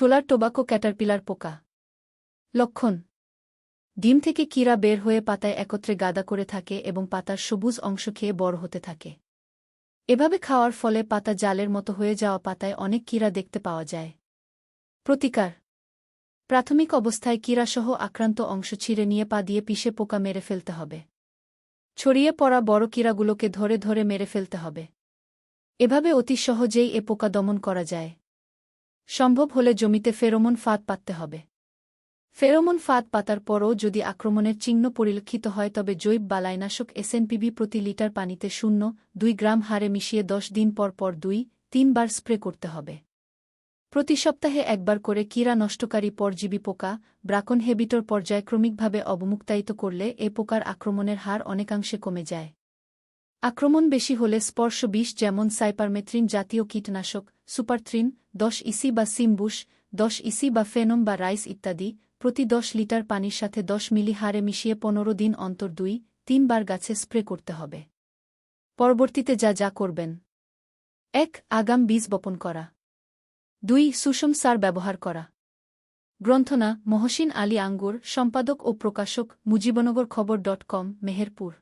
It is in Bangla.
ছোলার টোবাকো ক্যাটারপিলার পোকা। লক্ষণ। ডিম থেকে কীরা বের হয়ে পাতায় একত্রে গাদা করে থাকে এবং পাতার সবুজ অংশ খেয়ে বড় হতে থাকে। এভাবে খাওয়ার ফলে পাতা জালের মতো হয়ে যাওয়া পাতায় অনেক কীরা দেখতে পাওয়া যায়। প্রতিকার। প্রাথমিক অবস্থায় কীরাসহ আক্রান্ত অংশ ছিঁড়ে নিয়ে পা দিয়ে পিষে পোকা মেরে ফেলতে হবে। ছড়িয়ে পড়া বড় কীরাগুলোকে ধরে ধরে মেরে ফেলতে হবে। এভাবে অতি সহজেই এ পোকা দমন করা যায়। সম্ভব হলে জমিতে ফেরোমন ফাঁদ পাততে হবে। ফেরোমন ফাঁদ পাতার পরও যদি আক্রমণের চিহ্ন পরিলক্ষিত হয়, তবে জৈব বালাইনাশক এসএনপিবি প্রতি লিটার পানিতে শূন্য, দুই গ্রাম হারে মিশিয়ে দশ দিন পর পর দুই, তিনবার স্প্রে করতে হবে। প্রতি সপ্তাহে একবার করে কীরা নষ্টকারী পরজীবী পোকা, ব্রাকন হেবিটর পর্যায়ক্রমিকভাবে অবমুক্তায়িত করলে এ পোকার আক্রমণের হার অনেকাংশে কমে যায়। আক্রমণ বেশি হলে স্পর্শ বিষ যেমন সাইপারমেথ্রিন জাতীয় কীটনাশক, সুপারথ্রিন, দশ ইসি বা সিমবুশ, দশ ইসি বা ফেনম বা রাইস ইত্যাদি, প্রতি দশ লিটার পানির সাথে দশ মিলি হারে মিশিয়ে পনেরো দিন অন্তর দুই, তিনবার গাছে স্প্রে করতে হবে। পরবর্তীতে যা যা করবেন। এক, আগাম বীজ বপন করা। দুই, সুষম সার ব্যবহার করা। গ্রন্থনা, মহসিন আলী আঙ্গুর, সম্পাদক ও প্রকাশক, মুজিবনগর খবর ডট কম, মেহেরপুর।